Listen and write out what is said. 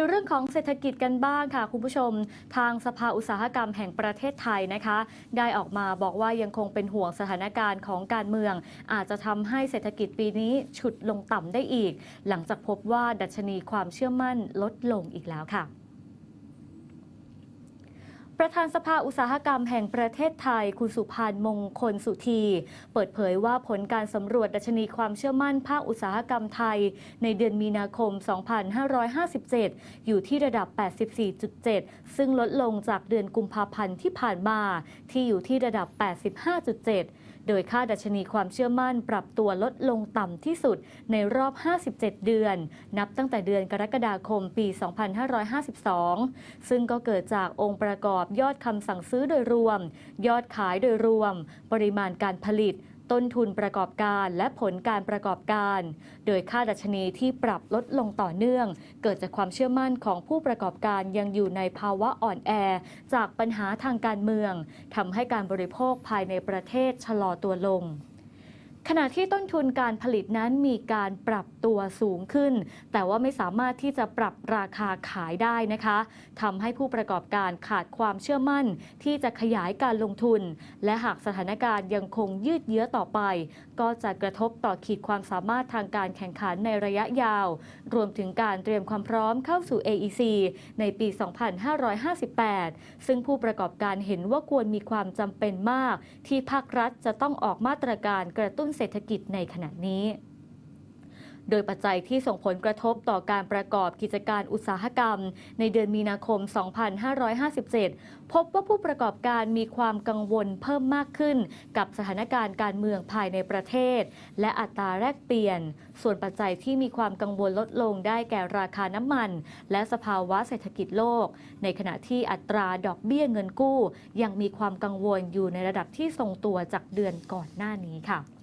ดูเรื่องของเศรษฐกิจกันบ้างค่ะคุณผู้ชม ทางสภาอุตสาหกรรมแห่งประเทศไทยนะคะ ได้ออกมาบอกว่ายังคงเป็นห่วงสถานการณ์ของการเมือง อาจจะทำให้เศรษฐกิจปีนี้ฉุดลงต่ำได้อีก หลังจากพบว่าดัชนีความเชื่อมั่นลดลงอีกแล้วค่ะ ประธานสภาอุตสาหกรรมแห่งประเทศไทย คุณสุพันมงคลสุธี เปิดเผยว่าผลการสำรวจดัชนีความเชื่อมั่นภาคอุตสาหกรรมไทย ในเดือนมีนาคม 2557 อยู่ที่ระดับ 84.7 ซึ่งลดลงจากเดือนกุมภาพันธ์ที่ผ่านมา ที่อยู่ที่ระดับ 85.7 โดยค่าดัชนีความเชื่อมั่นปรับตัวลดลงต่ำที่สุดในรอบ 57 เดือน นับตั้งแต่เดือนกรกฎาคมปี 2552 ซึ่งก็เกิดจากองค์ประกอบยอดคำสั่งซื้อโดยรวม ยอดขายโดยรวม ปริมาณการผลิต ต้นทุนประกอบการและผลการประกอบการ โดยค่าดัชนีที่ปรับลดลงต่อเนื่อง เกิดจากความเชื่อมั่นของผู้ประกอบการยังอยู่ในภาวะอ่อนแอ จากปัญหาทางการเมืองทำให้การบริโภคภายในประเทศชะลอตัวลง ขณะที่ต้นทุนการผลิตนั้นมีการปรับตัวสูงขึ้น แต่ว่าไม่สามารถที่จะปรับราคาขายได้นะคะทำให้ผู้ประกอบการขาดความเชื่อมั่น ที่จะขยายการลงทุน และหากสถานการณ์ยังคงยืดเยื้อต่อไป ก็จะกระทบต่อขีดความสามารถทางการแข่งขันในระยะยาว รวมถึงการเตรียมความพร้อมเข้าสู่ AEC ในปี 2558 ซึ่งผู้ประกอบการเห็นว่าควรมีความจำเป็นมาก ที่ภาครัฐจะต้องออกมาตรการกระตุ้นเศรษฐกิจในขณะนี้ โดยปัจจัยที่ส่งผลกระทบต่อการประกอบกิจการอุตสาหกรรม ในเดือนมีนาคม 2557 พบว่าผู้ประกอบการมีความกังวลเพิ่มมากขึ้น กับสถานการณ์การเมืองภายในประเทศ และอัตราแลกเปลี่ยน ส่วนปัจจัยที่มีความกังวลลดลงได้แก่ราคาน้ำมัน และสภาวะเศรษฐกิจโลก ในขณะที่อัตราดอกเบี้ยเงินกู้ ยังมีความกังวลอยู่ในระดับที่ทรงตัวจากเดือนก่อนหน้านี้ค่ะ